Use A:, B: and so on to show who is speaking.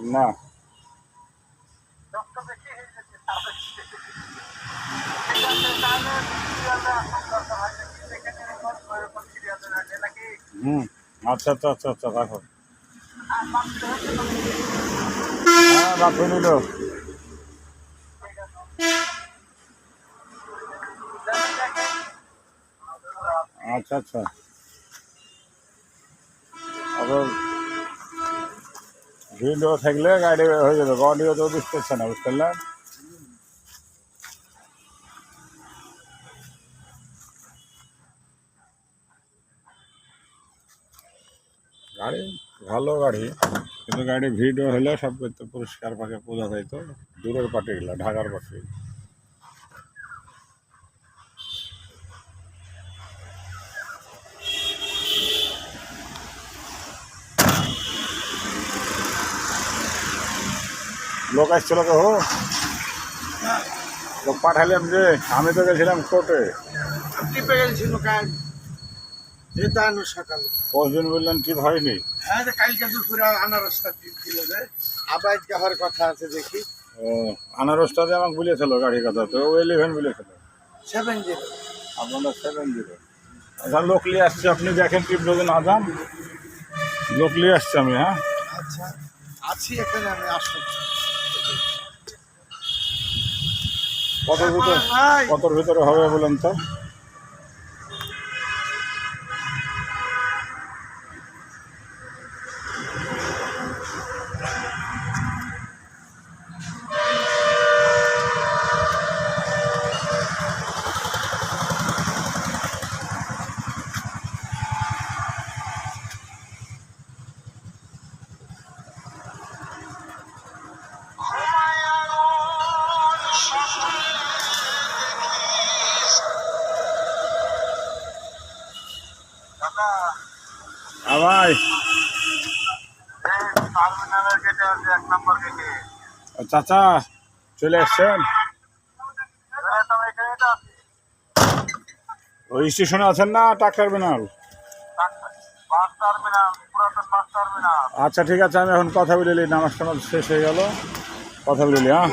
A: না। হুম আচ্ছা আচ্ছা আচ্ছা আচ্ছা রাখো। হ্যাঁ রাখো নিল। আচ্ছা আচ্ছা। আবার ভিডিও থাকলে গাড়ি হয়ে যাবে। অডিও তো বুঝতেছে না, বুঝতে পারলেন? গাড়ি ভালো গাড়ি, কিন্তু গাড়ি ভিডিও হলে সব পরিষ্কার পাখে পূজা যাইতো দূরের পাটি গেলে ঢাকার পার্টি লোক আসছিল তো হো। লোক পাঠালাম যে আমি তো গেছিলাম কোর্টে।
B: টিপে গেছিল সকালে।
A: দিন বললেন হয়নি।
B: হ্যাঁ কালকে দুপুরে আনারসটা টিপ দিল যে আবার হওয়ার কথা আছে দেখি।
A: ও আনারসটা যে আমাকে বলেছিল গাড়ির কথা তো ও ইলেভেন বলেছিল।
B: সেভেন জিরো
A: আপনারা সেভেন জিরো আচ্ছা লোক নিয়ে আসছি আপনি দেখেন টিপ যদি না যান লোক নিয়ে আসছি আমি হ্যাঁ।
B: আচ্ছা আছি এখানে আমি আসব
A: কতর ভিতরে? কতর ভিতরে হবে বলেন তো?
C: নম্বর
A: চাচা, চলে
C: আছি
A: ওই স্টেশনে আছেন না ট্রাক
C: টার্মিনাল?
A: আচ্ছা ঠিক আছে, আমি এখন কথা বলে নিই। নামাজ টামাজ শেষ হয়ে গেল। কথা বলে নিই হ্যাঁ?